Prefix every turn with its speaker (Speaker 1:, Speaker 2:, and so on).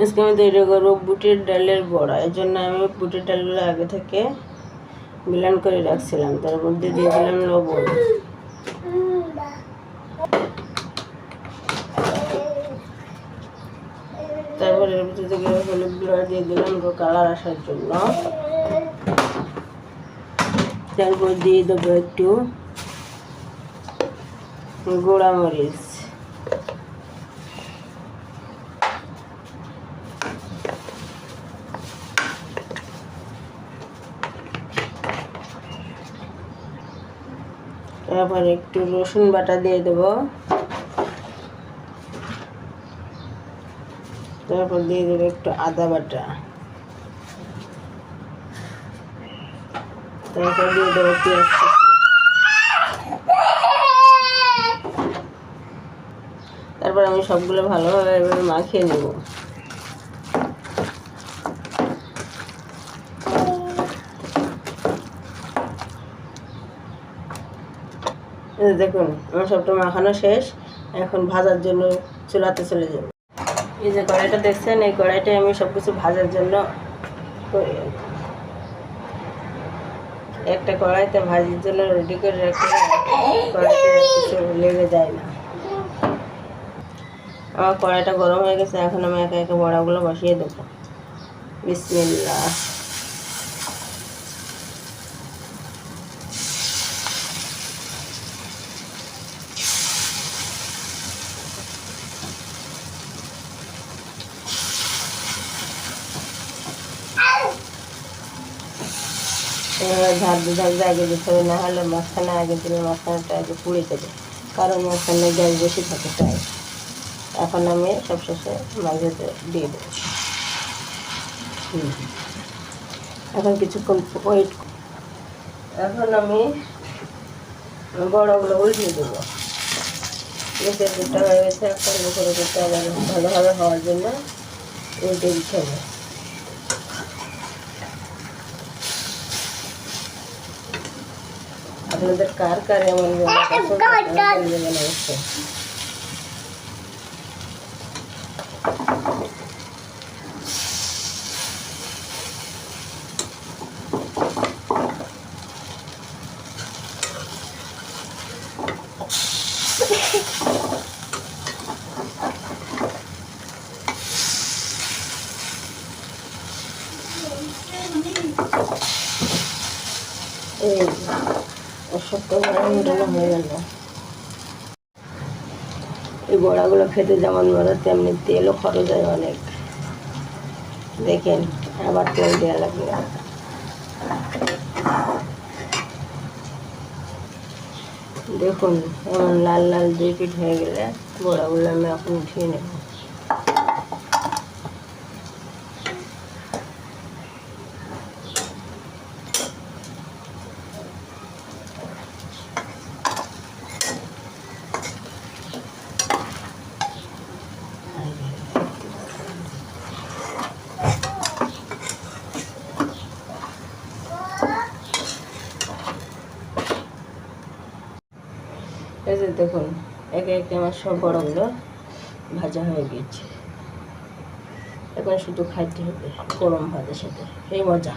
Speaker 1: আজকে আমি তৈরি করব বুটের ডালের বড়া। এর জন্য আমি বুটের ডালগুলো আগে থেকে মিলান করে রাখছিলাম। তার মধ্যে দিয়ে দিলাম লবণ। তারপরে এর ভিতরে থেকে হলুদগুলো দিয়ে দিলাম কালার আসার জন্য। তারপর দিয়ে দেবো একটু গোড়া মরিচ তারপর একটু রসুন বাটা দিয়ে দেবো। তারপর দিয়ে দেবো একটু আদা বাটা। তারপর দিয়ে দেবো পেঁয়াজ তারপর আমি সবগুলো ভালোভাবে এভাবে মাখিয়ে নেব। দেখুন, আমার সবটা মাখানো শেষ। এখন ভাজার জন্য চুলাতে চলে যাব। এই যে কড়াইটা দেখছেন, এই কড়াইটাই আমি সব কিছু ভাজার জন্য। একটা কড়াইতে ভাজির জন্য রেডি করে রাখি কড়াইতে কিছু লেগে যায় না। আমার কড়াইটা গরম হয়ে গেছে, এখন আমি একা একা বড়াগুলো বসিয়ে দেবো। বিসমিল্লা এভাবে ধার দিয়ে আগে দিতে হবে, না হলে মাঝখানে আগে দিলে মাঝখানেটা আগে পুড়ে যাবে। কারণ মাঝখানে গ্যাস বেশি থাকে তাই। এখন আমি সব শেষে মাঝেতে দিয়ে হুম। এখন কিছুক্ষণ ওয়েট এখন আমি বড়গুলো উল্টিয়ে দেবো। নিচের দুধটা হয়ে গেছে এখন ভালোভাবে হওয়ার জন্য উল্টে দিতে হবে। আপনাদের কার কার এমন বড়া পছন্দ আপনারা এই হয়ে গেল এই বড়াগুলো খেতে যেমন মজা, তেমনি তেলও খরচ হয় অনেক। দেখেন, আবার তেল দেওয়া লাগবে। দেখুন, এমন লাল লাল দুই পিঠ হয়ে গেলে বড়াগুলো আমি এখন উঠিয়ে নেব। এই যে দেখুন, একে একে আমার সব বড়গুলো ভাজা হয়ে গেছে এখন শুধু খাইতে হবে গরম ভাতের সাথে। এই মজা।